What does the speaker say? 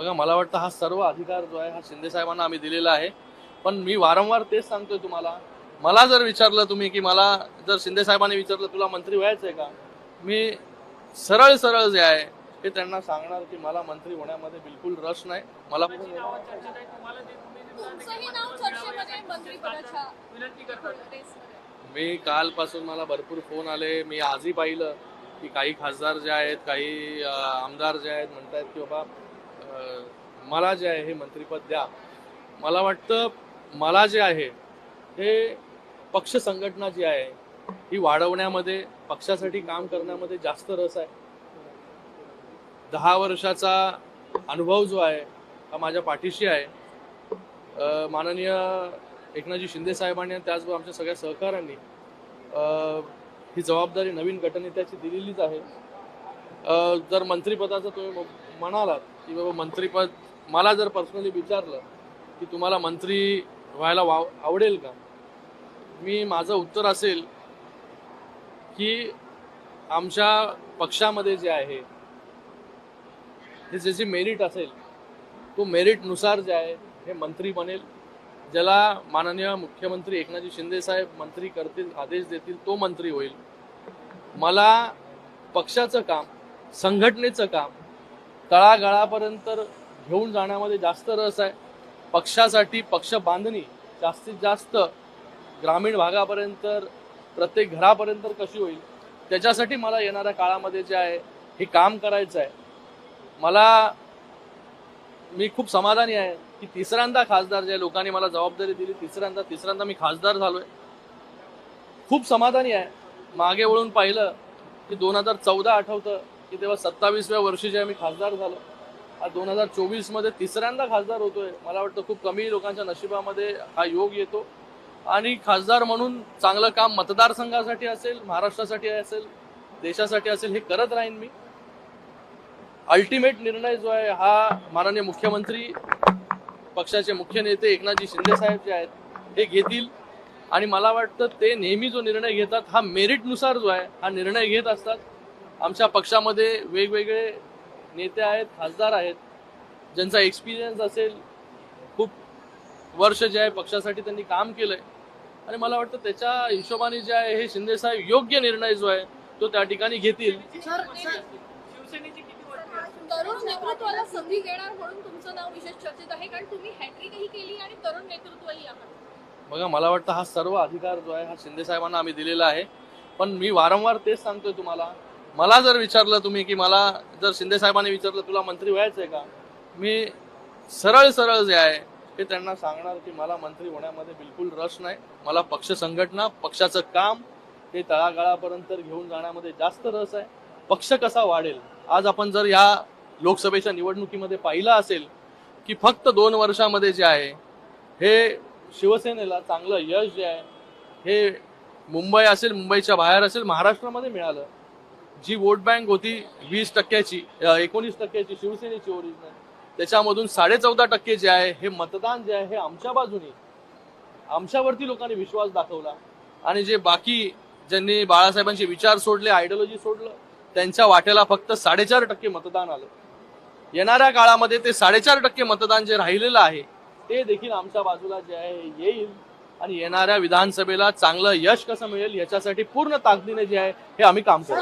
बघा मला वाटतं हा सर्व अधिकार जो आहे हा शिंदे साहेबांना आम्ही दिलेला आहे. पण मी वारंवार तेच सांगतोय तुम्हाला. मला जर विचारलं तुम्ही की मला जर शिंदे साहेबांनी विचारलं तुला मंत्री व्हायचं आहे का? मी सरळ सरळ जे आहे ते त्यांना सांगणार की मला मंत्री होण्यामध्ये बिलकुल रस नाही. मला. मी कालपासून मला भरपूर फोन आले. मी आजही पाहिलं की काही खासदार जे आहेत काही आमदार जे आहेत म्हणतायत की बाबा मला जे आहे हे मंत्रिपद द्या. मला वाटतं मला जे आहे हे पक्ष संघटना जी आहे ही वाढवण्यामध्ये पक्षासाठी काम करण्यामध्ये जास्त रस आहे. दहा वर्षाचा अनुभव जो आहे हा माझ्या पाठीशी आहे. माननीय एकनाथजी शिंदे साहेबांनी आणि त्याचबरोबर आमच्या सगळ्या सहकाऱ्यांनी ही जबाबदारी नवीन गटनेत्याची दिलेलीच आहे. जर मंत्रिपदाचा तुम्ही म्हणालात की बाबा मंत्रीपद मला जर पर्सनली विचारलं की तुम्हाला मंत्री व्हायला वाव आवडेल का? मी माझं उत्तर असेल की आमच्या पक्षामध्ये जे आहे हे ज्याची मेरिट असेल तो मेरिटनुसार जे आहे हे मंत्री बनेल. ज्याला माननीय मुख्यमंत्री एकनाथजी शिंदे साहेब मंत्री करतील आदेश देतील तो मंत्री होईल. मला पक्षाचं काम संघटनेचं काम तळागाळापर्यंत घेऊन जाण्यामध्ये जास्त रस आहे. पक्षासाठी पक्ष बांधणी जास्तीत जास्त ग्रामीण भागापर्यंत प्रत्येक घरापर्यंत कशी होईल? त्याच्यासाठी मला येणाऱ्या काळामध्ये जे आहे हे काम करायचं आहे. मला मी खूप समाधानी आहे की तिसऱ्यांदा खासदार जे आहे, लोकांनी मला जबाबदारी दिली. तिसऱ्यांदा तिसऱ्यांदा मी खासदार झालोय. खूप समाधानी आहे. मागे वळून पाहिलं की दोन हजार चौदा आठवतं की तेव्हा सत्तावीसव्या वर्षी जे मी खासदार झालो हा दोन हजार चोवीसमध्ये तिसऱ्यांदा खासदार होतोय. मला वाटतं खूप कमी लोकांच्या नशिबामध्ये हा योग येतो. आणि खासदार म्हणून चांगलं काम मतदारसंघासाठी असेल महाराष्ट्रासाठी असेल देशासाठी असेल हे करत राहीन मी. अल्टिमेट निर्णय जो आहे हा माननीय मुख्यमंत्री पक्षाचे मुख्य नेते एकनाथजी शिंदे साहेब जे आहेत हे घेतील. आणि मला वाटतं ते नेहमी जो निर्णय घेतात हा मेरिटनुसार जो आहे हा निर्णय घेत असतात. आमच्या पक्षामध्ये वेगवेगळे नेते आहेत खासदार आहेत. ज्यांचा एक्सपिरियन्स असेल खूप वर्ष जे आहे पक्षासाठी त्यांनी काम केलंय. आणि मला वाटतं त्याच्या हिशोबाने जे आहे हे शिंदे साहेब योग्य निर्णय जो आहे तो त्या ठिकाणी घेतील. तरुण नेतृत्वाला संधी देणार म्हणून तुमचं नाव विशेष चर्चेत आहे कारण तुम्ही हॅट्रिकही केली आणि तरुण नेतृत्वही आहात. बघा मला वाटतं हा सर्व अधिकार जो आहे हा शिंदे साहेबांना आम्ही दिलेला आहे. पण मी वारंवार तेच सांगतोय तुम्हाला मला जर विचारलं तुम्ही की मला जर शिंदे साहेबांनी विचारलं तुला मंत्री व्हायचंय का? मी सरळ सरळ जे आहे ते त्यांना सांगणार की मला मंत्री होण्यामध्ये बिलकुल रस नाही. मला पक्ष संघटना पक्षाचं काम हे तळागाळापर्यंत घेऊन जाण्यामध्ये जास्त रस आहे. पक्ष कसा वाढेल? आज आपण जर या लोकसभेच्या निवडणुकीमध्ये पाहिलं असेल की फक्त दोन वर्षामध्ये जे आहे हे शिवसेनेला चांगलं यश जे आहे हे मुंबई असेल मुंबईच्या बाहेर असेल महाराष्ट्रामध्ये मिळालं. जी वोट बँक होती वीस टक्क्याची एकोणीस टक्क्याची शिवसेनेची ओरिजिनल त्याच्यामधून साडे चौदा टक्के जे आहे हे मतदान जे आहे हे आमच्या बाजूने आमच्यावरती लोकांनी विश्वास दाखवला. आणि जे बाकी ज्यांनी बाळासाहेबांचे विचार सोडले आयडिओलॉजी सोडलं त्यांच्या वाट्याला फक्त साडेचार टक्के मतदान आलं. येणाऱ्या काळामध्ये ते साडेचार टक्के मतदान जे राहिलेलं आहे ते देखील आमच्या बाजूला जे आहे येईल. आणि येणाऱ्या विधानसभेला चांगलं यश कसं मिळेल याच्यासाठी पूर्ण ताकदीने जे आहे हे आम्ही काम करू